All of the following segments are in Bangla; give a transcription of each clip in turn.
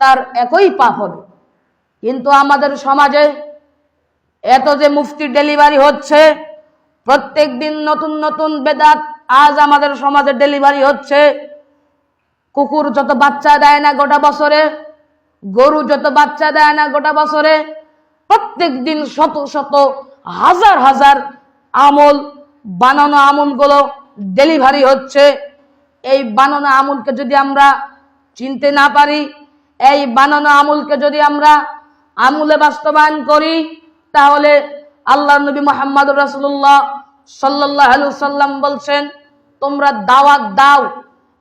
তার একই পাপ হবে। কিন্তু আমাদের সমাজে এত যে মুফতি ডেলিভারি হচ্ছে, প্রত্যেক দিন নতুন নতুন বেদাত আজ আমাদের সমাজে ডেলিভারি হচ্ছে। কুকুর যত বাচ্চা দেয় না গোটা বছরে, গরু যত বাচ্চা দেয় না গোটা বছরে, প্রত্যেক দিন শত শত হাজার হাজার আমল, বানানো আমলগুলো ডেলিভারি হচ্ছে। এই বানানো আমলকে যদি আমরা চিনতে না পারি এই বানানো আমলকে যদি আমরা আমলে বাস্তবায়ন করি, তাহলে আল্লাহ নবী মোহাম্মদ রাসুল্লাহ সাল্লাহ সাল্লাম বলছেন, তোমরা দাওয়াত দাও।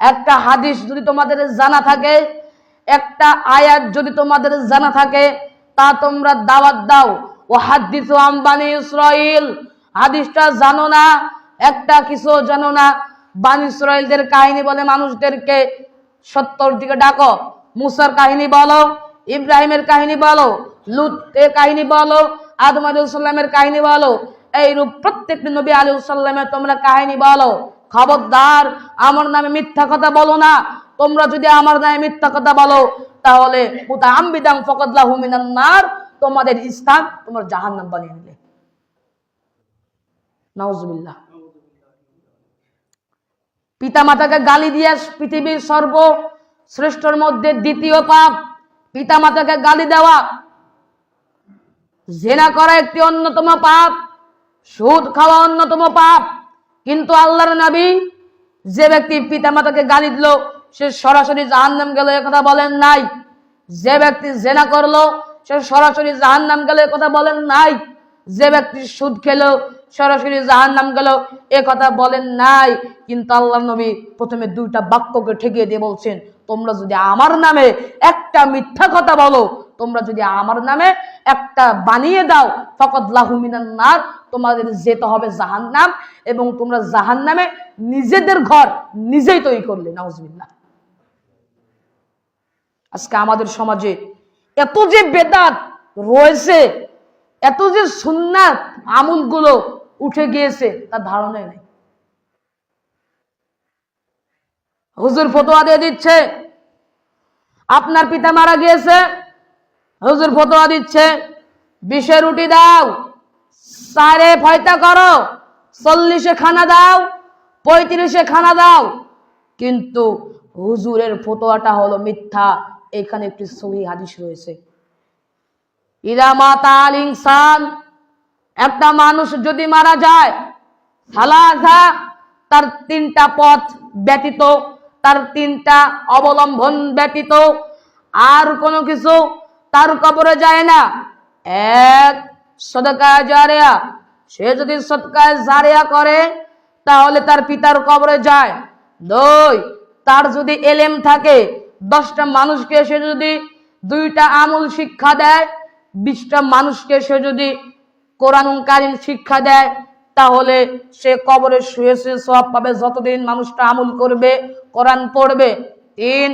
একটা হাদিস যদি তোমাদের জানা থাকে, একটা আয়াত যদি তোমাদের জানা থাকে, তা তোমরা দাওয়াত দাও। ও হাদিস আম্বানি ইসরাইল হাদিসটা জানো না, একটা কিছু জানো না। বানি ইসরাইলদের কাহিনী বলে মানুষদেরকে সত্তর দিকে ডাকো। মুসার কাহিনী বলো, ইব্রাহিমের কাহিনী বলো, লুতের কাহিনী বলো, আদম আলাইসাল্লামের কাহিনী বলো, এইরূপ প্রত্যেকটি নবী আলী সাল্লামের তোমরা কাহিনী বলো। খবরদার, আমার নামে মিথ্যা কথা বলো না। তোমরা যদি আমার নামে মিথ্যা কথা বলো, তাহলে তোমাদের স্থান তোমার জাহান্নাম বানিয়ে নিলে নাউজুবিল্লাহ। পিতামাতাকে গালি দিয়ে পৃথিবীর সর্বশ্রেষ্ঠর মধ্যে দ্বিতীয় পাপ, পিতামাতাকে গালি দেওয়া, জেনা করা একটি অন্যতম পাপ, সুদ খাওয়া অন্যতম পাপ। কিন্তু আল্লাহর নবী যে ব্যক্তি পিতামাতাকে গালি দিল, সে সরাসরি জাহান্নাম গেল কথা বলেন নাই। যে ব্যক্তি জেনা করল, সে সরাসরি জাহান্নাম গেল কথা বলেন নাই। যে ব্যক্তি সুদ খেলো সরাসরি জাহান্নাম গেল। এ কথা বলেন নাই, কিন্তু আল্লাহ নবী প্রথমে দুইটা বাক্যকে ঠেকিয়ে দিয়ে বলছেন, তোমরা যদি আমার নামে একটা মিথ্যা কথা বলো, তোমরা যদি আমার নামে একটা বানিয়ে দাও ফকত লাহুমিনান নার, তোমাদের যেতে হবে জাহান্নাম এবং তোমরা জাহান্নামে নিজেদের ঘর নিজেই তৈরি করলে, নাউজবিল্লাহ। আজকে আমাদের সমাজে এত যে বেদাত রয়েছে, এত যে সুন্নাত আমুলগুলো উঠে গিয়েছে, তার ধারণাই নেই। হুজুর ফতোয়া দিয়ে দিচ্ছে, আপনার পিতা মারা গিয়েছে, হুজুর ফতোয়া দিচ্ছে বিশে রুটি দাও সারে ফয়তা করো, চল্লিশে খানা দাও, পঁয়ত্রিশে খানা দাও। কিন্তু হুজুরের ফতোয়াটা হলো মিথ্যা, এখানে একটি সহি হাদিস রয়েছে। ইরা মাতা আল ইনসান একটা মানুষ যদি মারা যায়, সালাসা তার তিনটা পথ ব্যতীত, তার তিনটা অবলম্বন ব্যতীত, আর কোনো কিছু তার কবরে যায় না। এক সদকায় জারিয়া, সে যদি সদকায় জারিয়া করে, তাহলে তার পিতার কবরে যায়। দুই, তার যদি এলেম থাকে, দশটা মানুষকে সে যদি দুইটা আমল শিক্ষা দেয়, বিশটা মানুষকে সে যদি কোরআনকালীন শিক্ষা দেয়, তাহলে সে কবরে শুয়ে শুয়ে সব পাবে, যতদিন মানুষটা আমল করবে, কোরআন পড়বে। তিন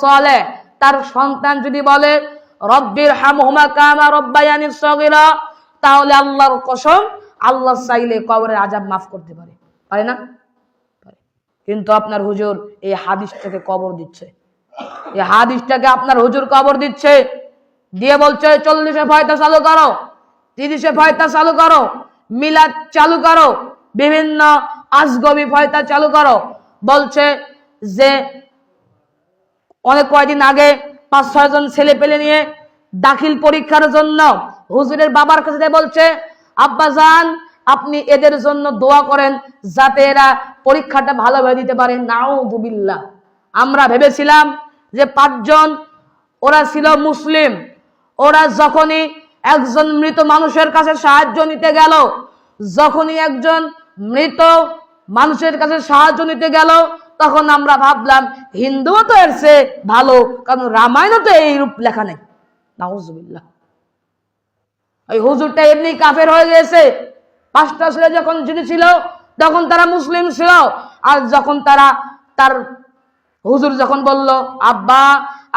সালে, তার সন্তান যদি বলে রব্বির হামহুমা কামা রব্বায়ানি সগিরা তাহলে আল্লাহর কসম, আল্লাহ চাইলে কবরের আজাব মাফ করতে পারে। পারে না। কিন্তু আপনার হুজুর এই হাদিসটাকে কবর দিচ্ছে। এই হাদিসটাকে আপনার হুজুর কবর দিচ্ছে। দিয়ে বলছে, চল্লিশে ফয়তা চালু করো। তিরিশে ফয়তা চালু করো। মিলাদ চালু করো। বিভিন্ন আজগবি ফয়তা চালু করো। বলছে যে অনেক কয়েকদিন আগে পাঁচ, ছয় জন ছেলে পেলে নিয়ে দাখিল পরীক্ষার জন্য হুজুরের বাবার কাছে বলছে, আব্বা যান আপনি এদের জন্য দোয়া করেন যাতে এরা পরীক্ষাটা ভালোভাবে দিতে পারে। নাও দুবিল্লা আমরা ভেবেছিলাম যে পাঁচজন, ওরা ছিল মুসলিম, ওরা যখনই একজন মৃত মানুষের কাছে সাহায্য নিতে গেল, যখনই একজন মৃত মানুষের কাছে সাহায্য নিতে গেল, তখন আমরা ভাবলাম, হিন্দুও তো এর চেয়ে ভালো, কারণ রামায়ণও তো এই রূপ লেখা নেই। ওই হুজুরটা এমনি কাফের হয়ে গেছে। পাঁচটা ছেলে যখন যদি ছিল, তখন তারা মুসলিম ছিল। আর যখন তারা, তার হুজুর যখন বলল, আব্বা,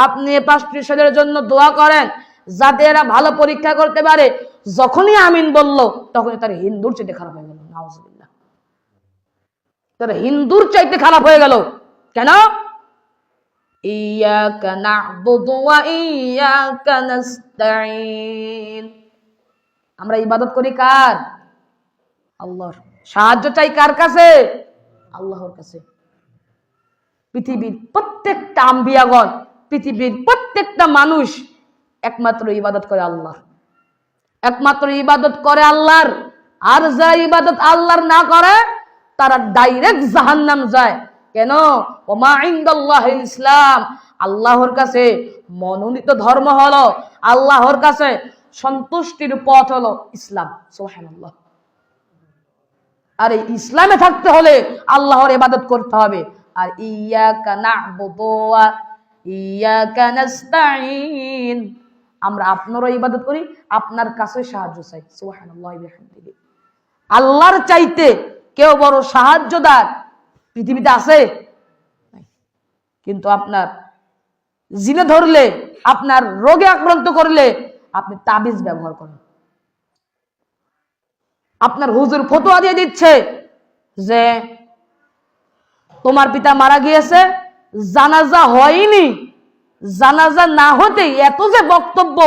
আপনি পাঁচটি ছেলের জন্য দোয়া করেন। যাতে এরা ভালো পরীক্ষা করতে পারে। যখনই আমিন বলল, তখনই তার হিন্দুর চাইতে খারাপ হয়ে গেল। নাউজুবিল্লাহ। তার হিন্দুর চাইতে খারাপ হয়ে গেল। কেন? আমরা ইবাদত করি কার? আল্লাহর। সাহায্য চাই কার কাছে? আল্লাহর কাছে। পৃথিবীর প্রত্যেকটা আম্বিয়াগণ, পৃথিবীর প্রত্যেকটা মানুষ একমাত্র ইবাদত করে আল্লাহ। একমাত্র ইবাদত করে আল্লাহর। আর যা ইবাদত আল্লাহর না করে, তারা ডাইরেক্ট জাহান্নাম যায়। কেন? ওমা ইসলাম। আল্লাহর কাছে মনোনীত ধর্ম হলো, আল্লাহর কাছে সন্তুষ্টির পথ হলো ইসলাম। সুবহানাল্লাহ। আর এই ইসলামে থাকতে হলে আল্লাহর ইবাদত করতে হবে। আর ইয়াকা না'বুদু ওয়া ইয়াকা নাস্তাঈন। আমরা আপনারও ইবাদত করি, আপনার কাছে সাহায্য চাই। আল্লাহর চাইতে কেউ বড় সাহায্যদার পৃথিবীতে আছে? কিন্তু আপনার জিনে ধরলে, আপনার রোগে আক্রান্ত করলে আপনি তাবিজ ব্যবহার করেন। আপনার হুজুর ফতোয়া দিয়ে দিচ্ছে যে, তোমার পিতা মারা গিয়েছে, জানাজা হয়নি। জানাজা না হতেই এত যে বক্তব্য,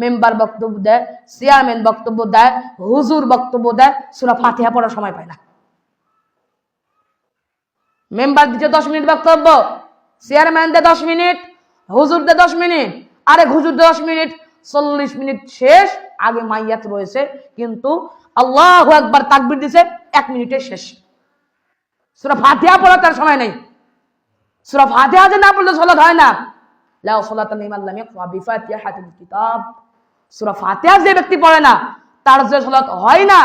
মেম্বার বক্তব্য দেয়, চেয়ারম্যান বক্তব্য দেয়, হুজুর বক্তব্য দেয়, সুরা ফাতিহা পড়ার সময় পায় না। মেম্বার দিতে দশ মিনিট বক্তব্য, চেয়ারম্যান দেয় দশ মিনিট, হুজুর দেয় দশ মিনিট, আরেক হুজুর দশ মিনিট, চল্লিশ মিনিট শেষ, আগে মাইয়াত রয়েছে, কিন্তু আল্লাহ একবার তাকবির দিছে, এক মিনিটে শেষ। সুরা ফাতিহা পড়া তার সময় নেই। সুরা ফাতিহা যে না পড়লে সলাত হয় না। ফাতিহা যে ব্যক্তি পড়ে না, তার যে সলাত হয় না,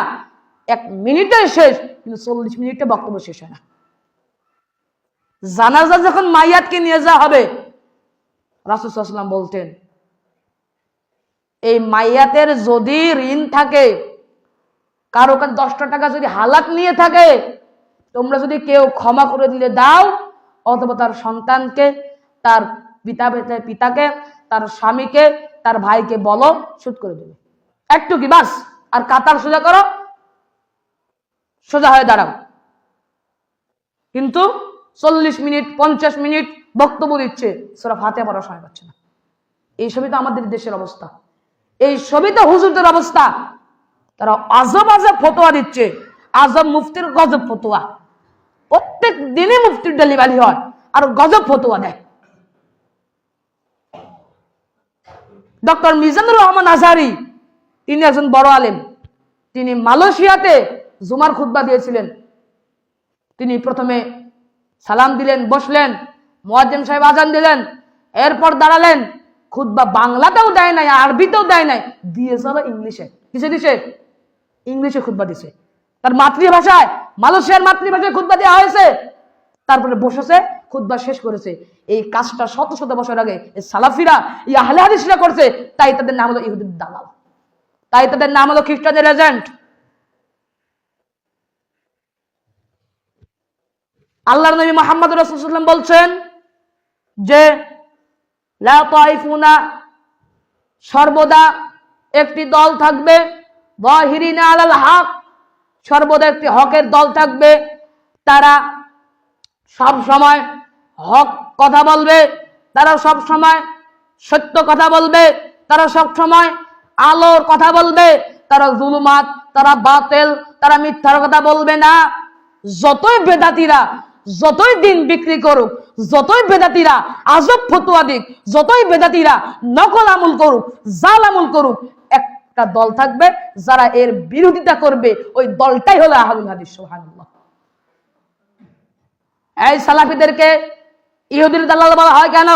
এক মিনিটে শেষ, কিন্তু চল্লিশ মিনিটে বক্তব্য শেষ হয় না। জানাজা যখন মাইয়াতকে নিয়ে যাওয়া হবে রাসুসাল্লাম বলতেন, এই মাইয়াতের যদি ঋণ থাকে, কারও কাছে দশটা টাকা যদি হালাত নিয়ে থাকে, তোমরা যদি কেউ ক্ষমা করে দিলে দাও, অথবা তার সন্তানকে তার পিতা পিতাকে, তার স্বামীকে, তার ভাইকে বলো শোধ করে দেবে। একটু কি বাস। আর কাতার সোজা করো। সোজা হয়ে দাঁড়াও। কিন্তু চল্লিশ মিনিট, পঞ্চাশ মিনিট বক্তব্য দিচ্ছে। সেটা হাতে পড়ার সময় পাচ্ছে না। এই সবই তো আমাদের দেশের অবস্থা। এই সবই তো হুজুরদের অবস্থা। তারা আজব আজব ফতোয়া দিচ্ছে। আজব মুফতির গজব ফতোয়া। প্রত্যেক দিনে মুফতির ডেলিভারি হয়। আর গজব ফতোয়া দেয়। ডক্টর মিজানুর রহমান আজহারি, তিনি একজন বড় আলেম। তিনি মালয়েশিয়াতে জুমার খুতবা দিয়েছিলেন। তিনি প্রথমে সালাম দিলেন, বসলেন, মোয়াজ্জেম সাহেব আজান দিলেন, এরপর দাঁড়ালেন, খুতবা বাংলাতেও দেয় নাই, আরবিতেও দেয় নাই দিয়েছে আবার ইংলিশে। কিসে দিছে? ইংলিশে খুতবা দিছে। তার মাতৃভাষায়, মালয়েশিয়ার মাতৃভাষায় খুতবা দেওয়া হয়েছে। তারপরে বসেছে খুতবা শেষ করেছে। এই কাজটা শত শত বছর আগে সালাফিরা, এই করছে। তাই তাদের নাম হলো ইহুদির দালাল। তাই তাদের নাম হলো খ্রিস্টানের এজেন্ট। আল্লাহর নবী মোহাম্মদ রসুল্লাম বলছেন যে, লা তাইফুনা, সর্বদা একটি দল থাকবে আলাল হক, সর্বদা একটি হকের দল থাকবে। তারা সব সময় হক কথা বলবে তারা সব সময় সত্য কথা বলবে তারা সব সময় আলোর কথা বলবে, তারা জুলুমাত, তারা বাতেল, তারা মিথ্যার কথা বলবে না। যতই বেদাতিরা, যতই দিন বিক্রি করুক, যতই বেদাতিরা আজব ফতুয়া দিক, যতই বেদাতিরা নকল আমল করুক, জাল আমল করুক, একটা দল থাকবে যারা এর বিরোধিতা করবে, ওই দলটাই হলো আহলুল হাদিস এই সালাফিদেরকে ইহুদির দালাল বলা হয় কেন?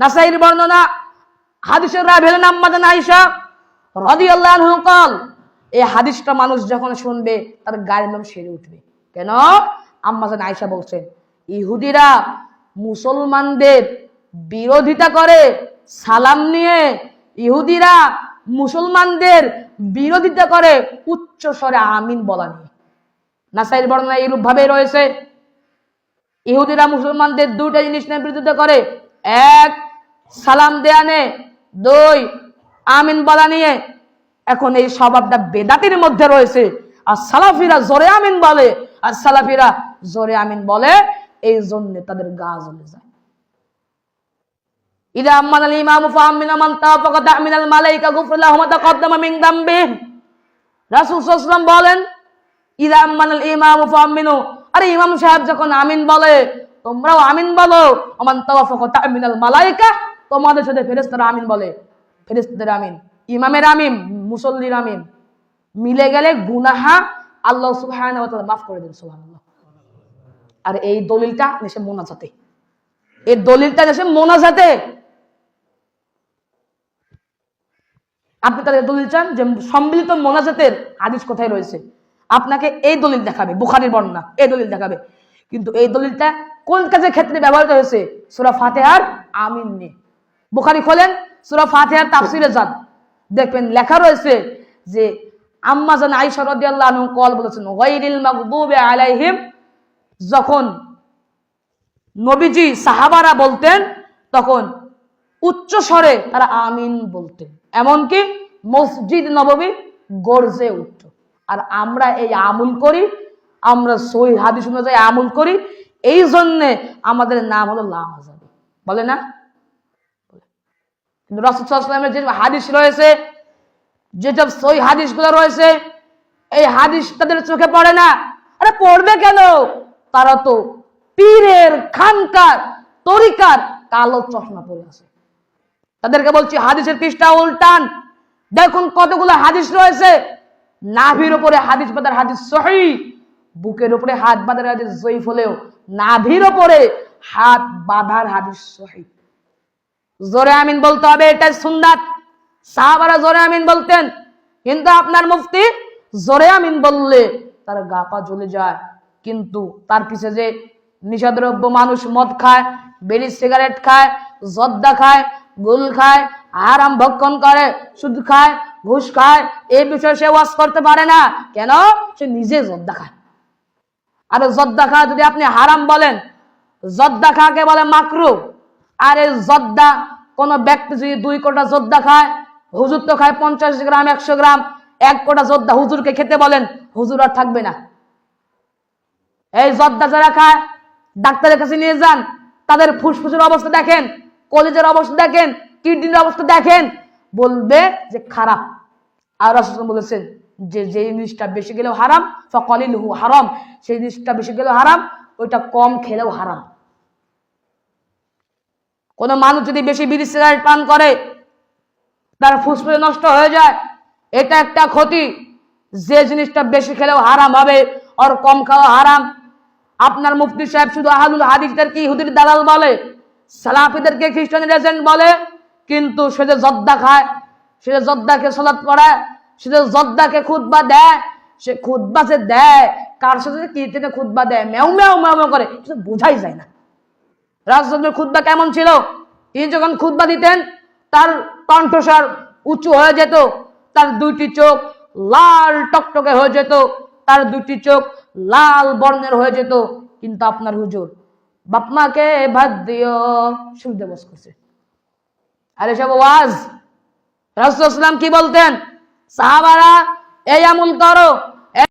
নাসাইর বর্ণনা, হাদিসের রায় ভেলেন আম্মাদান আয়েশা রাদিয়াল্লাহু কল, এই হাদিসটা মানুষ যখন শুনবে, তার গায়ের নাম সেরে উঠবে। কেন? আম্মাজান আয়েশা বলছেন, ইহুদিরা মুসলমানদের বিরোধিতা করে, সালাম নিয়ে ইহুদিরা মুসলমানদের বিরোধিতা করে উচ্চ স্বরে আমিন বলা নিয়ে। নাসাইর বর্ণনা এইরূপ ভাবে রয়েছে। ইহুদিরা, মুসলমানদের দুইটা জিনিস নিয়ে বিরোধিতা করে। এক, সালাম দেয়া নে দুই, আমিন বলা নিয়ে। এখন এই স্বভাবটা বেদাতির মধ্যে রয়েছে। আর সালাফিরা জোরে আমিন বলে। আর সালাফিরা জোরে আমিন বলে, এই জন্য তাদের গা জ্বলে যায়। ইদা বলেন আরে ইমাম সাহেব যখন আমিন বলে, তোমরাও আমিন বলো আমান তাওয়াফাকা মিনাল মালাইকা তোমাদের সাথে ফেরেশতারা আমিন বলে। ফেরেশতাদের আমিন, ইমামের আমিন, মুসল্লির আমিন। মিলে গেলে গুনাহা আল্লাহ সুবহানাহু ওয়া তাআলা মাফ করে দেন, সুবহানাল্লাহ। আর এই দলিলটা দেশে মোনাজাতে এই দলিলটা দেশে মোনাজাতে আপনি তাদের দলিল চান যে সম্মিলিত মোনাজাতের হাদিস কোথায় রয়েছে? আপনাকে এই দলিল দেখাবে, বুখারির বর্ণনা, এই দলিল দেখাবে। কিন্তু এই দলিলটা কোন কাজের ক্ষেত্রে ব্যবহৃত হয়েছে? সুরা ফাতেহার আমিন নিয়ে বুখারি খোলেন, সুরা ফাতেহার তাফসিরে যান দেখবেন লেখা রয়েছে যে আম্মাজান আইসা রাদিয়াল্লাহু আনহু কল বলেছেন, গায়রিল মাগদুবি আলাইহিম। যখন নবীজি সাহাবারা বলতেন, তখন উচ্চ স্বরে তারা আমিন বলতেন। এমনকি মসজিদ নববী গর্জে উঠত। আর আমরা এই আমুল করি, আমরা সই হাদিস অনুযায়ী আমুল করি, এই জন্যে আমাদের নাম হলো লামাজাবি বলে না? কিন্তু রসুলামের যে হাদিস রয়েছে যেসব সই হাদিসগুলো রয়েছে, এই হাদিস তাদের চোখে পড়ে না। আরে পড়বে কেন? তারা তো পীরের খানকার, তরিকার কালো চশমা পরে আছে। তাদেরকে বলছি, হাদিসের পৃষ্ঠা উল্টান। দেখুন কতগুলো হাদিস রয়েছে। নাভির উপরে হাদিস বাদার হাদিস সহি, বুকের উপরে হাত বাঁধার হাদিস জয়ীফ হলেও নাভির উপরে হাত বাঁধার হাদিস সহি। জোরে আমিন বলতে হবে এটা সুন্নাত। সাহাবারা জোরে আমিন বলতেন, কিন্তু আপনার মুফতি জোরে আমিন বললে তার গা পা জ্বলে যায়। কিন্তু তার পিছে যে নিষাদ্রব্য মানুষ মদ খায় বেরি সিগারেট খায়, জর্দা খায়, গুল খায় আরাম ভক্ষণ করে, সুদ খায় ঘুষ খায় এই বিষয়ে সে ওয়াজ করতে পারে না। কেন? সে নিজে জর্দা খায়। আর জর্দা খা যদি আপনি হারাম বলেন জর্দা খাকে বলে মাকরু। আর এই জর্দা কোন ব্যক্তি যদি দুই কোটা জর্দা খায়, হুজুর তো খায় পঞ্চাশ গ্রাম, একশো গ্রাম, এক কোটা জর্দা হুজুরকে খেতে বলেন, হুজুর আর থাকবে না। এই জর্দা যারা খায়, ডাক্তারের কাছে নিয়ে যান, তাদের ফুসফুসের অবস্থা দেখেন, কলেজের অবস্থা দেখেন, কিডনির অবস্থা দেখেন, বলবে যে খারাপ। আর বলেছেন যে যে জিনিসটা বেশি গেলেও হারাম ফকলিল হু হারাম। সেই জিনিসটা বেশি গেলেও হারাম, ওইটা কম খেলেও হারাম। কোনো মানুষ যদি বেশি বিড়ি সিগারেট পান করে, তার ফুসফুসে নষ্ট হয়ে যায়, এটা একটা ক্ষতি। যে জিনিসটা বেশি খেলেও হারাম হবে, আর কম খাওয়া হারাম। আপনার মুফতি সাহেব শুধু আহাদুল হাদিসদেরকে ইহুদির দালাল বলে? সালাফিদেরকে খ্রিস্টান এজেন্ট বলে, কিন্তু সে যে জর্দা খায় সে যে জর্দাকে সলাৎ পড়ায় সে যে জর্দাকে খুদবা দেয়, সে খুদবা যে দেয়, কার সাথে কীর্তনে খুদবা দেয়, ম্যাও ম্যাও ম্যাও ম্যাও করে বোঝাই যায় না। রাজচন্দ্রের খুদ্া কেমন ছিল? তিনি যখন খুদ্া দিতেন, তার কণ্ঠস্বর উঁচু হয়ে যেত, তার দুইটি চোখ লাল টকটকে হয়ে যেত, তার দুটি চোখ লাল বর্ণের হয়ে যেত। কিন্তু আপনার হুজুর বাপমাকে ভাত দিও শুনতে বস করছে। আর এসব ওয়াজ রাসুলাম কি বলতেন? সাহাবারা এই আমুল করো।